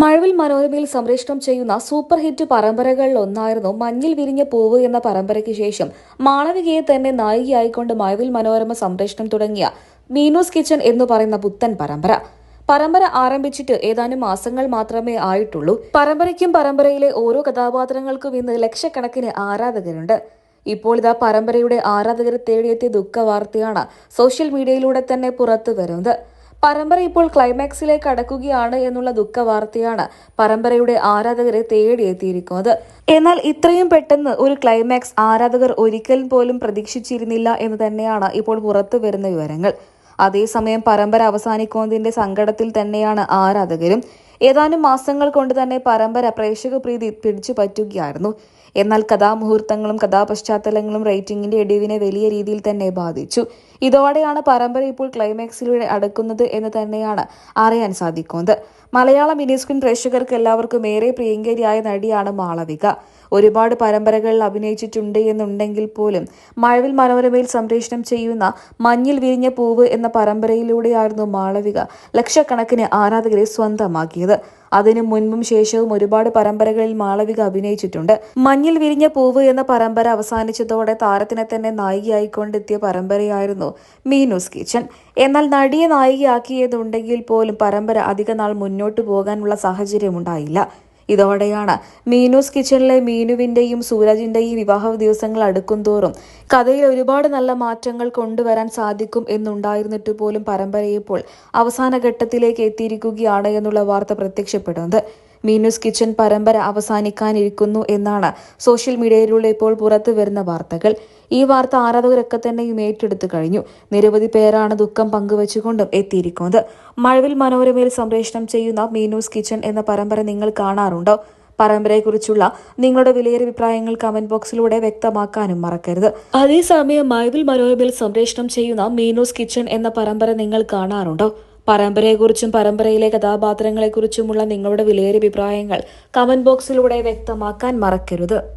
മഴവിൽ മനോരമയിൽ സംപ്രേഷണം ചെയ്യുന്ന സൂപ്പർ ഹിറ്റ് പരമ്പരകളിൽ ഒന്നായിരുന്നു മഞ്ഞിൽ വിരിഞ്ഞ പൂവ് എന്ന പരമ്പരയ്ക്ക് ശേഷം മാളവികയെ തന്നെ നായികയായിക്കൊണ്ട് മഴവിൽ മനോരമ സംപ്രേഷണം തുടങ്ങിയ മീനൂസ് കിച്ചൺ എന്ന് പറയുന്ന പുത്തൻ പരമ്പര. പരമ്പര ആരംഭിച്ചിട്ട് ഏതാനും മാസങ്ങൾ മാത്രമേ ആയിട്ടുള്ളൂ. പരമ്പരയ്ക്കും പരമ്പരയിലെ ഓരോ കഥാപാത്രങ്ങൾക്കും ഇന്ന് ലക്ഷക്കണക്കിന് ആരാധകരുണ്ട്. ഇപ്പോൾ ഇതാ പരമ്പരയുടെ ആരാധകരെ തേടിയെത്തിയ ദുഃഖ വാർത്തയാണ് സോഷ്യൽ മീഡിയയിലൂടെ തന്നെ പുറത്തു വരുന്നത്. പരമ്പര ഇപ്പോൾ ക്ലൈമാക്സിലേക്ക് അടക്കുകയാണ് എന്നുള്ള ദുഃഖ വാർത്തയാണ് പരമ്പരയുടെ ആരാധകരെ തേടിയെത്തിയിരിക്കുന്നത്. എന്നാൽ ഇത്രയും പെട്ടെന്ന് ഒരു ക്ലൈമാക്സ് ആരാധകർ ഒരിക്കലും പോലും പ്രതീക്ഷിച്ചിരുന്നില്ല എന്ന് തന്നെയാണ് ഇപ്പോൾ പുറത്തു വരുന്ന വിവരങ്ങൾ. അതേസമയം പരമ്പര അവസാനിക്കുന്നതിന്റെ സങ്കടത്തിൽ തന്നെയാണ് ആരാധകരും. ഏതാനും മാസങ്ങൾ കൊണ്ട് തന്നെ പരമ്പര പ്രേക്ഷക പ്രീതി പിടിച്ചു പറ്റുകയായിരുന്നു. എന്നാൽ കഥാമുഹൂർത്തങ്ങളും കഥാപശ്ചാത്തലങ്ങളും റേറ്റിംഗിന്റെ ഇടിവിനെ വലിയ രീതിയിൽ തന്നെ ബാധിച്ചു. ഇതോടെയാണ് പരമ്പര ഇപ്പോൾ ക്ലൈമാക്സിലൂടെ അടുക്കുന്നത് എന്ന് തന്നെയാണ് അറിയാൻ സാധിക്കുന്നത്. മലയാള മിനിസ്ക്രീൻ പ്രേക്ഷകർക്ക് എല്ലാവർക്കും ഏറെ പ്രിയങ്കരിയായ നടിയാണ് മാളവിക. ഒരുപാട് പരമ്പരകളിൽ അഭിനയിച്ചിട്ടുണ്ട് എന്നുണ്ടെങ്കിൽ പോലും മഴവിൽ മനോരമയിൽ സംപ്രേഷണം ചെയ്യുന്ന മഞ്ഞിൽ വിരിഞ്ഞ പൂവ് എന്ന പരമ്പരയിലൂടെയായിരുന്നു മാളവിക ലക്ഷക്കണക്കിന് ആരാധകരെ സ്വന്തമാക്കിയത്. അതിനു മുൻപും ശേഷവും ഒരുപാട് പരമ്പരകളിൽ മാളവിക അഭിനയിച്ചിട്ടുണ്ട്. മഞ്ഞിൽ വിരിഞ്ഞ പൂവ് എന്ന പരമ്പര അവസാനിച്ചതോടെ താരത്തിനെ തന്നെ നായികയായിക്കൊണ്ടെത്തിയ പരമ്പരയായിരുന്നു മീനൂസ് കിച്ചൺ. എന്നാൽ നടിയെ നായികയാക്കിയതുണ്ടെങ്കിൽ പോലും പരമ്പര അധികനാൾ മുന്നോട്ട് പോകാനുള്ള സാഹചര്യമുണ്ടായില്ല. ഇതോടെയാണ് മീനൂസ് കിച്ചണിലെ മീനുവിന്റെയും സൂരജിന്റെയും വിവാഹ ദിവസങ്ങൾ അടുക്കുംതോറും കഥയിൽ ഒരുപാട് നല്ല മാറ്റങ്ങൾ കൊണ്ടുവരാൻ സാധിക്കും എന്നുണ്ടായിരുന്നിട്ട് പോലും പരമ്പരയെ ഇപ്പോൾ അവസാന ഘട്ടത്തിലേക്ക് എത്തിയിരിക്കുകയാണ് എന്നുള്ള വാർത്ത പ്രത്യക്ഷപ്പെടുന്നത്. മീനൂസ് കിച്ചൺ പരമ്പര അവസാനിക്കാനിരിക്കുന്നു എന്നാണ് സോഷ്യൽ മീഡിയയിലൂടെ ഇപ്പോൾ പുറത്തു വരുന്ന വാർത്തകൾ. ഈ വാർത്ത ആരാധകരൊക്കെ തന്നെയും ഏറ്റെടുത്തു കഴിഞ്ഞു. നിരവധി പേരാണ് ദുഃഖം പങ്കുവച്ചുകൊണ്ടും എത്തിയിരിക്കുന്നത്. മഴവിൽ മനോരമയിൽ സംപ്രേഷണം ചെയ്യുന്ന മീനൂസ് കിച്ചൺ എന്ന പരമ്പര നിങ്ങൾ കാണാറുണ്ടോ? പരമ്പരയെക്കുറിച്ചുള്ള നിങ്ങളുടെ വിലയേറിയ അഭിപ്രായങ്ങൾ കമന്റ് ബോക്സിലൂടെ വ്യക്തമാക്കാനും മറക്കരുത്. അതേസമയം മഴവിൽ മനോരമയിൽ സംപ്രേഷണം ചെയ്യുന്ന മീനൂസ് കിച്ചൺ എന്ന പരമ്പര നിങ്ങൾ കാണാറുണ്ടോ? പരമ്പരയെക്കുറിച്ചും പരമ്പരയിലെ കഥാപാത്രങ്ങളെക്കുറിച്ചുമുള്ള നിങ്ങളുടെ വിലയേറിയ അഭിപ്രായങ്ങൾ കമന്റ് ബോക്സിലൂടെ വ്യക്തമാക്കാൻ മറക്കരുത്.